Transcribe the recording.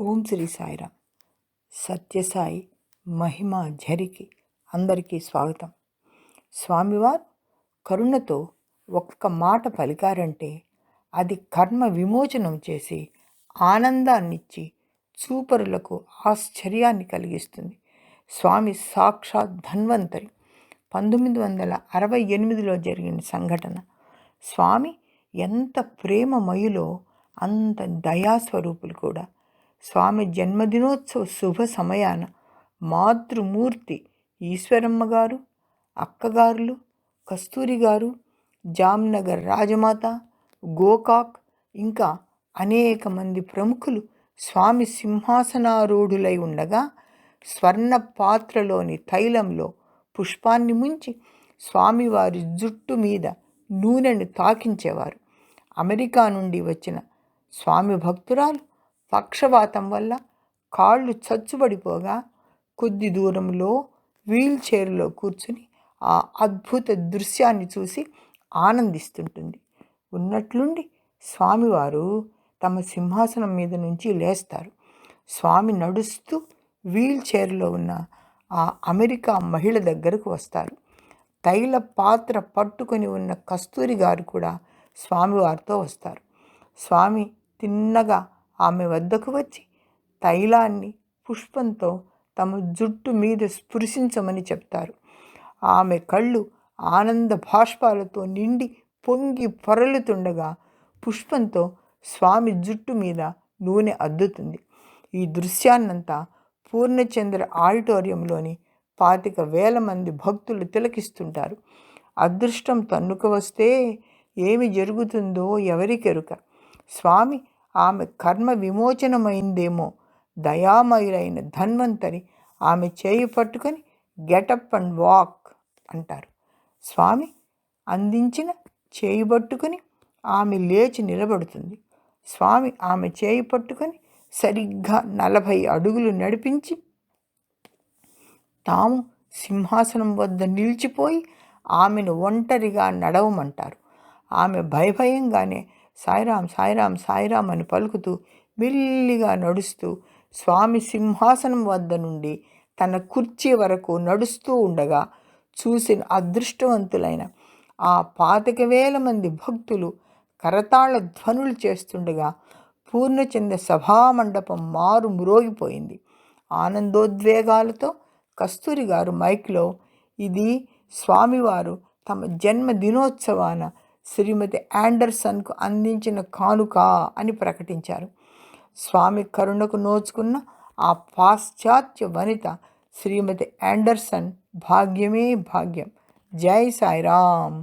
ఓం శ్రీ సాయిరామ్. సత్యసాయి మహిమ ఝరికి అందరికీ స్వాగతం. స్వామివారు కరుణతో ఒక్క మాట పలికారంటే అది కర్మ విమోచనం చేసి ఆనందాన్నిచ్చి చూపరులకు ఆశ్చర్యాన్ని కలిగిస్తుంది. స్వామి సాక్షాత్ ధన్వంతరి. పంతొమ్మిది వందల అరవై ఎనిమిదిలో జరిగిన సంఘటన. స్వామి ఎంత ప్రేమమయులో అంత దయాస్వరూపులు కూడా. స్వామి జన్మదినోత్సవ శుభ సమయాన మాతృమూర్తి ఈశ్వరమ్మ గారు అక్కగారులు కస్తూరి గారు జామ్నగర్ రాజమాత గోకాక్ ఇంకా అనేక మంది ప్రముఖులు స్వామి సింహాసనారూఢులై ఉండగా స్వర్ణ పాత్రలోని తైలంలో పుష్పాన్ని ముంచి స్వామివారి జుట్టు మీద నూనెను తాకించేవారు. అమెరికా నుండి వచ్చిన స్వామి భక్తురాలు పక్షవాతం వల్ల కాళ్ళు చచ్చుబడిపోగా కొద్ది దూరంలో వీల్ చైర్లో కూర్చుని ఆ అద్భుత దృశ్యాన్ని చూసి ఆనందిస్తుంటుంది. ఉన్నట్లుండి స్వామివారు తమ సింహాసనం మీద నుంచి లేస్తారు. స్వామి నడుస్తూ వీల్ చైర్లో ఉన్న ఆ అమెరికా మహిళ దగ్గరకు వస్తారు. తైల పాత్ర పట్టుకొని ఉన్న కస్తూరి గారు కూడా స్వామివారితో వస్తారు. స్వామి తిన్నగా ఆమె వద్దకు వచ్చి తైలాన్ని పుష్పంతో తమ జుట్టు మీద స్పృశించమని చెప్తారు. ఆమె కళ్ళు ఆనంద భాష్పాలతో నిండి పొంగి పొరలుతుండగా పుష్పంతో స్వామి జుట్టు మీద నూనె అద్దుతుంది. ఈ దృశ్యాన్నంతా పూర్ణచంద్ర ఆడిటోరియంలోని పాతిక వేల మంది భక్తులు తిలకిస్తుంటారు. అదృష్టం తన్నుక వస్తే ఏమి జరుగుతుందో ఎవరికెరుక స్వామి ఆమె కర్మ విమోచనమైందేమో దయామయులైన ధన్వంతరి ఆమె చేయి పట్టుకొని గెటప్ అండ్ వాక్ అంటారు. స్వామి అందించిన చేయి పట్టుకొని ఆమె లేచి నిలబడుతుంది. స్వామి ఆమె చేయి పట్టుకొని సరిగ్గా నలభై అడుగులు నడిపించి తాము సింహాసనం వద్ద నిలిచిపోయి ఆమెను ఒంటరిగా నడవమంటారు. ఆమె భయభయంగానే సాయిరాం సాయిరాం సాయిరాం అని పలుకుతూ మెల్లిగా నడుస్తూ స్వామి సింహాసనం వద్ద నుండి తన కుర్చీ వరకు నడుస్తూ ఉండగా చూసిన అదృష్టవంతులైన ఆ పాతిక వేల మంది భక్తులు కరతాళ ధ్వనులు చేస్తుండగా పూర్ణచంద్ర సభామండపం మారు మురోగిపోయింది. ఆనందోద్వేగాలతో కస్తూరి గారు మైక్లో ఇది స్వామివారు తమ జన్మ దినోత్సవాన శ్రీమతి యాండర్సన్కు అందించిన కానుక అని ప్రకటించారు. స్వామి కరుణకు నోచుకున్న ఆ పాశ్చాత్య వనిత శ్రీమతి యాండర్సన్ భాగ్యమే భాగ్యం. జై సాయిరామ్!